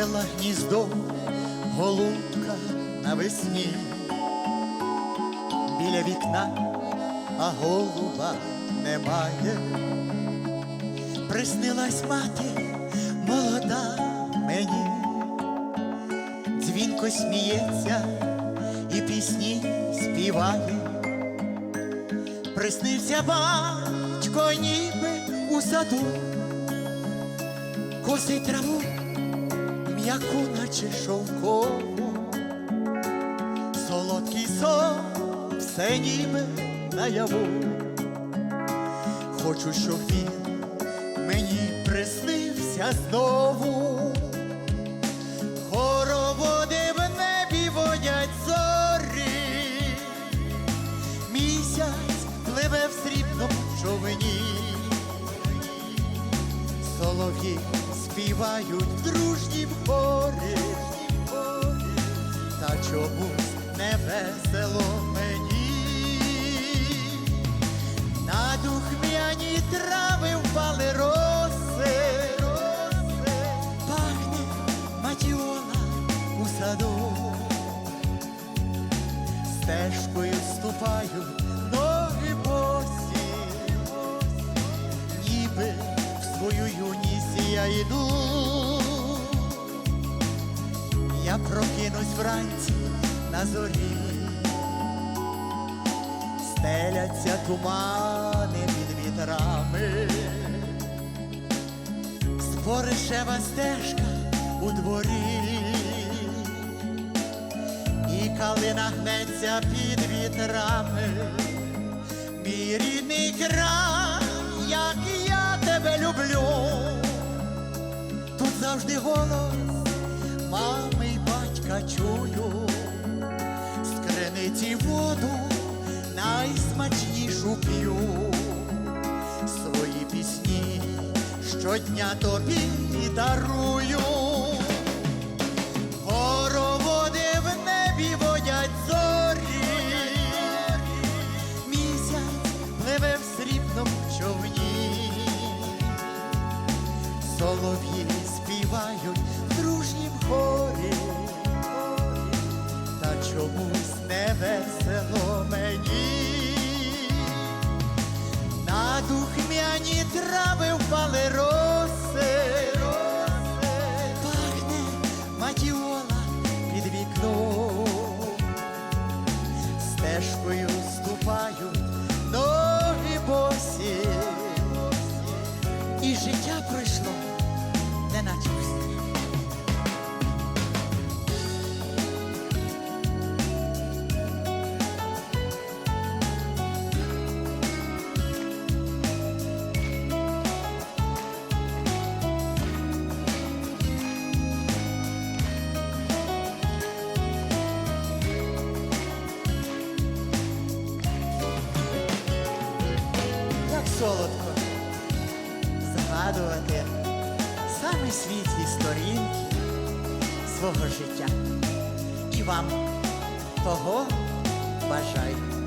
звела гніздо голубка навесні біля вікна, а голуба немає. Приснилась мати молода мені, дзвінко сміється і пісні співає. Приснився батько ніби у саду, косить траву м'яку, наче шовкову, солодкий сон, все ніби наяву. Хочу, щоб він мені приснився знову. Співають в дружнім хорі, та чомусь не весело мені. На духмяні трави впали роси, пахне матіола у саду, стежкою ступають ноги босі, ніби в свою юність я йду. Я прокинусь вранці на зорі. Стеляться тумани під вітрами, споришева стежка у дворі, і калина гнеться під вітрами, тут голос мами й батька чую. З воду найсмачнішу п'ю, свої пісні щодня тобі дарую. Хороводи в небі водять зорі, місяць пливе в срібному човні, солов'ї співають в дружнім хорі. Та чомусь не солодко згадувати саме світлі сторінки свого життя. І вам того бажаю.